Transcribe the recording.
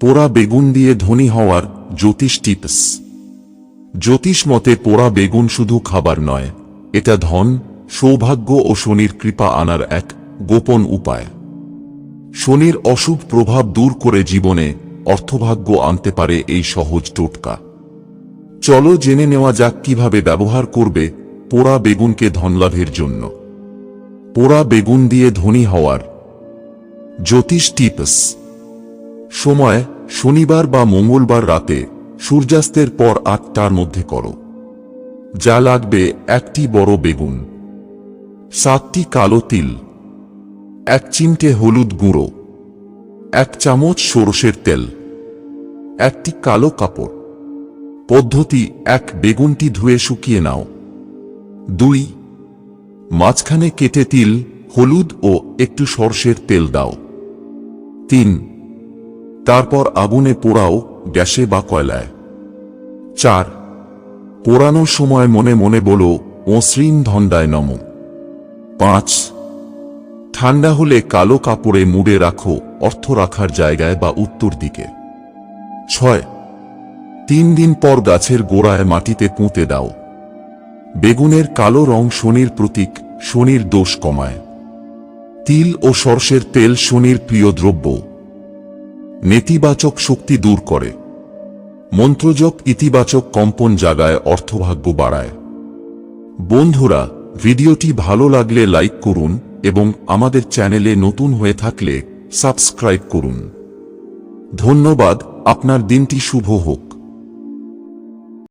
পোড়া বেগুন দিয়ে ধনী হওয়ার জ্যোতিষ টিপস। জ্যোতিষ মতে পোড়া বেগুন শুধু খাবার নয়, এটা ধন, সৌভাগ্য ও শনির কৃপা আনার এক গোপন উপায়। শনির অশুভ প্রভাব দূর করে জীবনে অর্থভাগ্য আনতে পারে এই সহজ টোটকা। চলো জেনে নেওয়া যাক কীভাবে ব্যবহার করবে পোড়া বেগুনকে ধনলাভের জন্য। পোড়া বেগুন দিয়ে ধনী হওয়ার জ্যোতিষ টিপস। সময় শনিবার বা মঙ্গলবার রাতে সূর্যাস্তের পর আটটার মধ্যে করো। যা লাগবে একটি বড় বেগুন। সাতটি কালো তিল। এক চিমটে হলুদ গুঁড়ো। এক চামচ সরষের তেল। একটি কালো কাপড়। পদ্ধতি এক, বেগুনটি ধুয়ে শুকিয়ে নাও। দুই, মাঝখানে কেটে তিল, হলুদ ও একটু সর্ষের তেল দাও। তিন তারপর আগুনে পোড়াও গ্যাসে বা কয়লায়। চার, পোড়ানোর সময় মনে মনে বলো অশ্রীন ধন্দায় নম। পাঁচ, ঠান্ডা হলে কালো কাপড়ে মুড়ে রাখো অর্থ রাখার জায়গায় বা উত্তর দিকে। ছয়, তিন দিন পর গাছের গোড়ায় মাটিতে পুঁতে দাও। বেগুনের কালো রং শনির প্রতীক, শনির দোষ কমায়। তিল ও সর্ষের তেল শনির প্রিয় দ্রব্য। নেতিবাচক শক্তি দূর করে। মন্ত্রজপ ইতিবাচক কম্পন জাগায় অর্থভাগ্য বাড়ায়। বন্ধুরা, ভিডিওটি ভালো লাগলে লাইক করুন এবং আমাদের চ্যানেলে নতুন হয়ে থাকলে সাবস্ক্রাইব করুন। ধন্যবাদ, আপনার দিনটি শুভ হোক।